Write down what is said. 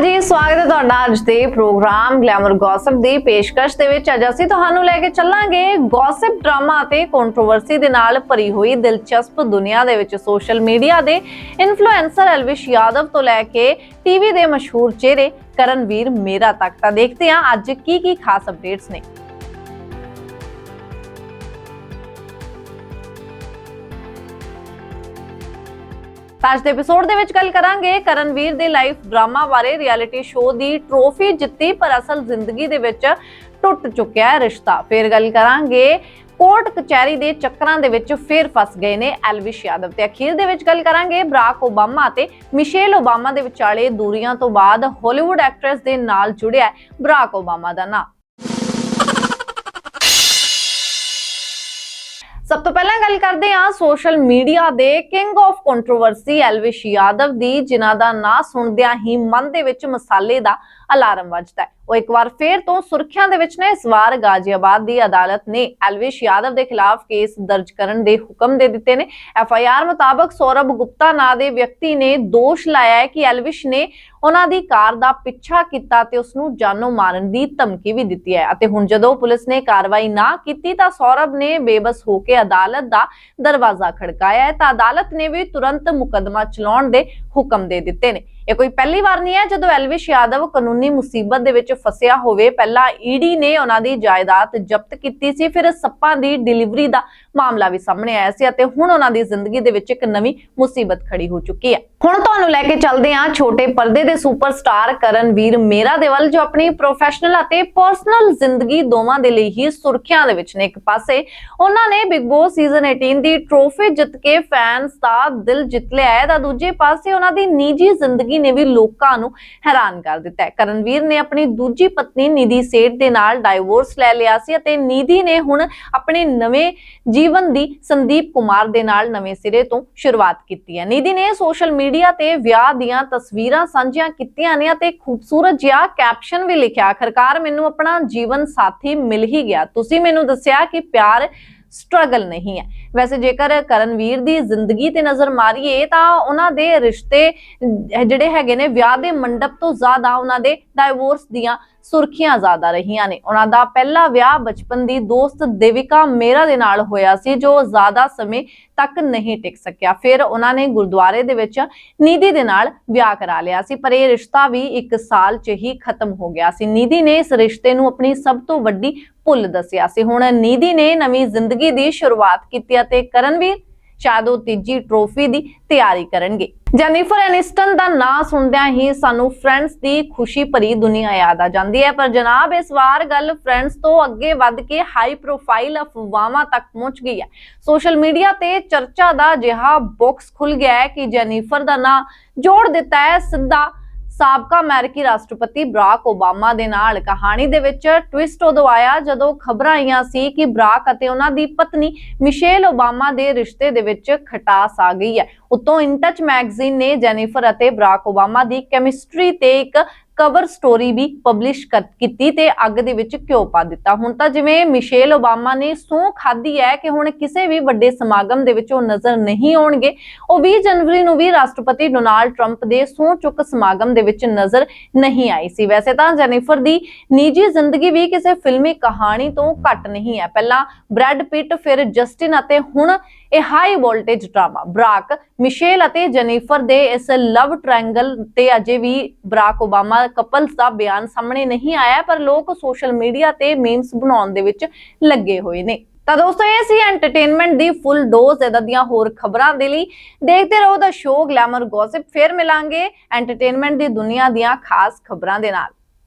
ਅਕਾਲ ਜੀ, ਸਵਾਗਤ ਹੈ ਤੁਹਾਡਾ ਅੱਜ ਦੇ ਪ੍ਰੋਗਰਾਮ ਗਲੈਮਰ ਗੌਸਪ ਦੀ ਪੇਸ਼ਕਸ਼ ਦੇ ਵਿੱਚ। ਅੱਜ ਅਸੀਂ ਤੁਹਾਨੂੰ ਲੈ ਕੇ ਚੱਲਾਂਗੇ ਗੌਸਪ ਡਰਾਮਾ ਅਤੇ ਕੰਟਰੋਵਰਸੀ ਦੇ ਨਾਲ ਭਰੀ ਹੋਈ ਦਿਲਚਸਪ ਦੁਨੀਆ ਦੇ ਵਿੱਚ ਸੋਸ਼ਲ ਮੀਡੀਆ ਦੇ ਇਨਫਲੂਐਂਸਰ ਐਲਵਿਸ਼ ਯਾਦਵ ਤੋਂ ਲੈ ਕੇ ਟੀਵੀ ਦੇ ਮਸ਼ਹੂਰ ਚਿਹਰੇ ਕਰਨਵੀਰ ਮੇਰਾ ਤੱਕ ਤਾਂ ਦੇਖਦੇ ਹਾਂ ਅੱਜ ਕੀ ਕੀ ਖਾਸ ਅਪਡੇਟਸ ਨੇ। ਤਾਂ ਅੱਜ ਦੇ ਐਪੀਸੋਡ ਦੇ ਵਿੱਚ ਗੱਲ ਕਰਾਂਗੇ ਕਰਨਵੀਰ ਦੇ ਲਾਈਫ ਡਰਾਮਾ ਬਾਰੇ ਰਿਐਲਿਟੀ ਸ਼ੋਅ ਦੀ ਟਰੋਫੀ ਜਿੱਤੀ, ਪਰ ਅਸਲ ਜ਼ਿੰਦਗੀ ਦੇ ਵਿੱਚ ਟੁੱਟ ਚੁੱਕਿਆ ਹੈ ਰਿਸ਼ਤਾ। ਫਿਰ ਗੱਲ ਕਰਾਂਗੇ ਕੋਰਟ ਕਚਹਿਰੀ ਦੇ ਚੱਕਰਾਂ ਦੇ ਵਿੱਚ ਫੇਰ ਫਸ ਗਏ ਨੇ ਐਲਵਿਸ਼ ਯਾਦਵ ਤੇ ਅਖੀਰ ਦੇ ਵਿੱਚ ਗੱਲ ਕਰਾਂਗੇ ਬਰਾਕ ਓਬਾਮਾ ਅਤੇ ਮਿਸ਼ੇਲ ਓਬਾਮਾ ਦੇ ਵਿਚਾਲੇ ਦੂਰੀਆਂ ਤੋਂ ਬਾਅਦ ਹਾਲੀਵੁੱਡ ਐਕਟਰੈਸ ਦੇ ਨਾਲ ਜੁੜਿਆ ਬਰਾਕ ਓਬਾਮਾ ਦਾ ਨਾਮ ਸਭ ਤੋਂ ਪਹਿਲਾਂ ਗੱਲ ਕਰਦੇ ਹਾਂ ਸੋਸ਼ਲ ਮੀਡੀਆ ਦੇ king of controversy Elvish Yadav ਦੀ, ਜਿਨ੍ਹਾਂ ਦਾ ਨਾਂ ਸੁਣਦਿਆਂ ਹੀ ਮਨ ਦੇ ਵਿੱਚ ਮਸਾਲੇ ਦਾ ਅਲਾਰਮ ਵੱਜਦਾ ਹੈ। ਉਹ ਇੱਕ ਵਾਰ ਫੇਰ ਤੋਂ ਸੁਰਖੀਆਂ ਦੇ ਵਿੱਚ ਨੇ। ਇਸ ਵਾਰ ਗਾਜ਼ੀਆਬਾਦ ਦੀ ਅਦਾਲਤ ਨੇ ਐਲਵਿਸ਼ ਯਾਦਵ ਦੇ ਖਿਲਾਫ ਕੇਸ ਦਰਜ ਕਰਨ ਦੇ ਹੁਕਮ ਦੇ ਦਿੱਤੇ ਨੇ। ਐਫ ਆਈ ਆਰ ਮੁਤਾਬਕ ਸੌਰਭ ਗੁਪਤਾ ਨਾਂ ਦੇ ਵਿਅਕਤੀ ਨੇ ਦੋਸ਼ ਲਾਇਆ ਹੈ ਕਿ ਐਲਵਿਸ਼ ਨੇ ਉਹਨਾਂ ਦੀ ਕਾਰ ਦਾ ਪਿੱਛਾ ਕੀਤਾ ਤੇ ਉਸ ਨੂੰ ਜਾਨੋਂ ਮਾਰਨ ਦੀ ਧਮਕੀ ਵੀ ਦਿੱਤੀ ਹੈ। ਅਤੇ ਹੁਣ ਜਦੋਂ ਪੁਲਿਸ ਨੇ ਕਾਰਵਾਈ ਨਾ ਕੀਤੀ ਤਾਂ ਸੌਰਭ ਨੇ ਬੇਬਸ ਹੋ ਕੇ ਅਦਾਲਤ ਦਾ ਦਰਵਾਜ਼ਾ ਖੜਕਾਇਆ ਹੈ। ਤਾਂ ਅਦਾਲਤ ਨੇ ਵੀ ਤੁਰੰਤ ਮੁਕੱਦਮਾ ਚਲਾਉਣ ਦੇ ਹੁਕਮ ਦੇ ਦਿੱਤੇ ਨੇ। ਇਹ ਕੋਈ ਪਹਿਲੀ ਵਾਰ ਨਹੀਂ ਹੈ ਜਦੋਂ ਐਲਵਿਸ਼ ਯਾਦਵ ਕਾਨੂੰਨੀ ਮੁਸੀਬਤ ਦੇ ਵਿੱਚ ਫਸਿਆ ਹੋਵੇ। ਪਹਿਲਾਂ ਈਡੀ ਨੇ ਉਹਨਾਂ ਦੀ ਜਾਇਦਾਦ ਜ਼ਬਤ ਕੀਤੀ ਸੀ, ਫਿਰ ਸੱਪਾਂ ਦੀ ਡਿਲੀਵਰੀ ਦਾ ਮਾਮਲਾ ਵੀ ਸਾਹਮਣੇ ਆਇਆ ਸੀ ਅਤੇ ਹੁਣ ਉਹਨਾਂ ਦੀ ਜ਼ਿੰਦਗੀ ਦੇ ਵਿੱਚ ਇੱਕ ਨਵੀਂ ਮੁਸੀਬਤ ਖੜੀ ਹੋ ਚੁੱਕੀ ਹੈ। ਹੁਣ ਤੁਹਾਨੂੰ ਲੈ ਕੇ ਚੱਲਦੇ ਹਾਂ ਛੋਟੇ ਪਰਦੇ ਦੇ ਸੁਪਰਸਟਾਰ ਕਰਨਵੀਰ ਮੇਰਾ ਦੇ ਵੱਲ, ਜੋ ਆਪਣੀ ਪ੍ਰੋਫੈਸ਼ਨਲ ਅਤੇ ਪਰਸਨਲ ਜ਼ਿੰਦਗੀ ਦੋਵਾਂ ਦੇ ਲਈ ਹੀ ਸੁਰਖੀਆਂ ਦੇ ਵਿੱਚ ਨੇ ਇੱਕ ਪਾਸੇ। ਉਹਨਾਂ ਨੇ ਬਿਗ ਬੌਸ ਸੀਜ਼ਨ 18 ਦੀ ਟਰੋਫੀ ਜਿੱਤ ਕੇ ਫੈਨਸ ਦਾ ਦਿਲ ਜਿੱਤ ਲਿਆ ਹੈ। ਤਾਂ ਦੂਜੇ ਪਾਸੇ ਉਹਨਾਂ ਦੀ ਨਿੱਜੀ ਜ਼ਿੰਦਗੀ ਨੇ ਵੀ ਲੋਕਾਂ ਨੂੰ ਹੈਰਾਨ ਕਰ ਦਿੱਤਾ ਹੈ। ਕਰਨਵੀਰ ਨੇ ਆਪਣੀ ਦੂਜੀ ਪਤਨੀ ਨਿਧੀ ਸੇਠ ਦੇ ਨਾਲ ਡਾਈਵੋਰਸ ਲੈ ਲਿਆ ਸੀ ਅਤੇ ਨਿਧੀ ਨੇ ਹੁਣ ਆਪਣੇ ਨਵੇਂ ਜੀਵਨ ਦੀ ਸੰਦੀਪ ਕੁਮਾਰ ਦੇ ਨਾਲ ਨਵੇਂ ਸਿਰੇ ਤੋਂ ਸ਼ੁਰੂਆਤ ਕੀਤੀ ਹੈ। ਨਿਧੀ ਨੇ ਸੋਸ਼ਲ ਮੀਡੀਆ ਤੇ ਵਿਆਹ ਦੀਆਂ ਤਸਵੀਰਾਂ ਸਾਂਝੀਆਂ ਕੀਤੀਆਂ ਨੇ ਅਤੇ ਖੂਬਸੂਰਤ ਜਿਹਾ ਕੈਪਸ਼ਨ ਵੀ ਲਿਖਿਆ, ਆਖਰਕਾਰ ਮੈਨੂੰ ਆਪਣਾ ਜੀਵਨ ਸਾਥੀ ਮਿਲ ਹੀ ਗਿਆ। ਤੁਸੀਂ ਮੈਨੂੰ ਦੱਸਿਆ ਕਿ ਪਿਆਰ ਸਟਰਗਲ ਨਹੀਂ ਹੈ। ਵੈਸੇ ਜੇਕਰ ਕਰਨਵੀਰ ਦੀ ਜ਼ਿੰਦਗੀ ਤੇ ਨਜ਼ਰ ਮਾਰੀਏ, ਤਾਂ ਉਹਨਾਂ ਦੇ ਰਿਸ਼ਤੇ ਜਿਹੜੇ ਹੈਗੇ ਨੇ, ਵਿਆਹ ਦੇ ਮੰਡਪ ਤੋਂ ਜ਼ਿਆਦਾ ਉਹਨਾਂ ਦੇ ਡਾਈਵੋਰਸ ਦੀਆਂ ਸੁਰਖੀਆਂ ਜ਼ਿਆਦਾ ਰਹੀਆਂ ਨੇ। ਉਹਨਾਂ ਦਾ ਪਹਿਲਾ ਵਿਆਹ ਬਚਪਨ ਦੀ ਦੋਸਤ ਦੇਵਿਕਾ ਮੇਰਾ ਦੇ ਨਾਲ ਹੋਇਆ ਸੀ, ਜੋ ਜ਼ਿਆਦਾ ਸਮੇਂ ਤੱਕ ਨਹੀਂ ਟਿਕ ਸਕਿਆ। ਫਿਰ ਉਹਨਾਂ ਨੇ ਗੁਰਦੁਆਰੇ ਦੇ ਵਿੱਚ ਨੀਦੀ ਦੇ ਨਾਲ ਵਿਆਹ ਕਰਾ ਲਿਆ ਸੀ, ਪਰ ਇਹ ਰਿਸ਼ਤਾ ਵੀ 1 ਸਾਲ 'ਚ ਹੀ ਖਤਮ ਹੋ ਗਿਆ ਸੀ। ਨੀਦੀ ਨੇ ਇਸ ਰਿਸ਼ਤੇ ਨੂੰ ਆਪਣੀ ਸਭ ਤੋਂ ਵੱਡੀ ਭੁੱਲ ਦੱਸਿਆ ਸੀ। ਹੁਣ ਨੀਦੀ ਨੇ ਨਵੀਂ ਜ਼ਿੰਦਗੀ ਦੀ ਸ਼ੁਰੂਆਤ ਕੀਤੀ ਅਤੇ ਕਰਨਵੀਰ ਸ਼ਾਇਦ ਉਹ ਤੀਜੀ ਟਰੋਫੀ ਦੀ ਤਿਆਰੀ ਕਰਨਗੇ। ਜੈਨੀਫਰ ਐਨਿਸਟਨ ਦਾ ਨਾਂ ਸੁਣਦਿਆਂ ਹੀ ਸਾਨੂੰ ਫਰੈਂਡਸ ਦੀ ਖੁਸ਼ੀ ਭਰੀ ਦੁਨੀਆ ਯਾਦ ਆ ਜਾਂਦੀ ਹੈ। ਪਰ ਜਨਾਬ, ਇਸ ਵਾਰ ਗੱਲ ਫਰੈਂਡਸ ਤੋਂ ਅੱਗੇ ਵੱਧ ਕੇ ਹਾਈ ਪ੍ਰੋਫਾਈਲ ਅਫਵਾਹਾਂ ਤੱਕ ਪਹੁੰਚ ਗਈ ਹੈ। ਸੋਸ਼ਲ ਮੀਡੀਆ ਤੇ ਚਰਚਾ ਦਾ ਜਿਹਾ ਬਾਕਸ ਖੁੱਲ ਗਿਆ ਹੈ ਕਿ ਜੈਨੀਫਰ ਦਾ ਨਾਂ ਜੋੜ ਦਿੱਤਾ ਹੈ ਸਿੱਧਾ ਸਾਬਕਾ ਅਮਰੀਕੀ ਰਾਸ਼ਟਰਪਤੀ ਬਰਾਕ ਓਬਾਮਾ ਦੇ ਨਾਲ ਕਹਾਣੀ ਦੇ ਵਿੱਚ ਟਵਿਸਟ ਉਦੋਂ ਆਇਆ ਜਦੋਂ ਖਬਰਾਂ ਆਈਆਂ ਸੀ ਕਿ ਬਰਾਕ ਅਤੇ ਉਹਨਾਂ ਦੀ ਪਤਨੀ ਮਿਸ਼ੇਲ ਓਬਾਮਾ ਦੇ ਰਿਸ਼ਤੇ ਦੇ ਵਿੱਚ ਖਟਾਸ ਆ ਗਈ ਹੈ। ਉਤੋਂ ਇਨਟੱਚ ਮੈਗਜ਼ੀਨ ਨੇ ਜੈਨੀਫਰ ਅਤੇ ਬਰਾਕ ਓਬਾਮਾ ਦੀ ਕੈਮਿਸਟਰੀ ਤੇ ਇੱਕ ਕਵਰ ਸਟੋਰੀ ਵੀ ਪਬਲਿਸ਼ ਕੀਤੀ ਤੇ ਅੱਗ ਦੇ ਵਿੱਚ ਘਿਓ ਪਾ ਦਿੱਤਾ। ਹੁਣ ਤਾਂ ਜਿਵੇਂ ਮਿਸ਼ੇਲ ਓਬਾਮਾ ਨੇ ਸਹੁੰ ਖਾਧੀ ਹੈ ਕਿ ਹੁਣ ਕਿਸੇ ਵੀ ਵੱਡੇ ਸਮਾਗਮ ਦੇ ਵਿੱਚ ਉਹ ਨਜ਼ਰ ਨਹੀਂ ਆਉਣਗੇ, ਉਹ 20 ਜਨਵਰੀ ਨੂੰ ਵੀ ਰਾਸ਼ਟਰਪਤੀ ਡੋਨਾਲਡ ਟਰੰਪ ਦੇ ਸਹੁੰ ਚੁੱਕ ਸਮਾਗਮ ਦੇ ਵਿੱਚ ਨਜ਼ਰ ਨਹੀਂ ਆਈ ਸੀ। ਵੈਸੇ ਤਾਂ ਜੈਨੀਫਰ ਦੀ ਨਿੱਜੀ ਜ਼ਿੰਦਗੀ ਵੀ ਕਿਸੇ ਫਿਲਮੀ ਕਹਾਣੀ ਤੋਂ ਘੱਟ ਨਹੀਂ ਹੈ। ਪਹਿਲਾਂ ਬ੍ਰੈਡ ਪਿਟ, ਫਿਰ ਜਸਟਿਨ ਅਤੇ ਹੁਣ ਇਹ high voltage drama. Barack, Michelle ਅਤੇ ਜੈਨੀਫਰ ਦੇ ਇਸ ਲਵ ਟ੍ਰਾਇੰਗਲ ਤੇ ਅਜੇ ਵੀ ਬਰਾਕ ਓਬਾਮਾ ਕਪਲਸ ਦਾ ਬਿਆਨ ਸਾਹਮਣੇ ਨਹੀਂ ਆਇਆ, ਪਰ ਲੋਕ ਸੋਸ਼ਲ ਮੀਡੀਆ ਤੇ ਮੀਮਸ ਬਣਾਉਣ ਦੇ ਵਿੱਚ ਲੱਗੇ ਹੋਏ ਨੇ। ਤਾਂ ਦੋਸਤੋ, ਇਹ ਸੀ ਐਂਟਰਟੇਨਮੈਂਟ ਦੀ ਫੁੱਲ ਡੋਜ਼ ਇਦਾਂ ਦੀਆਂ ਹੋਰ ਖਬਰਾਂ ਦੇ ਲਈ। ਦੇਖਦੇ ਰਹੋ ਦਾ ਸ਼ੋਅ ਗਲੈਮਰ ਗੌਸਿਪ ਫਿਰ ਮਿਲਾਂਗੇ ਐਂਟਰਟੇਨਮੈਂਟ ਦੀ ਦੁਨੀਆ ਦੀਆਂ ਖਾਸ ਖਬਰਾਂ ਦੇ ਨਾਲ।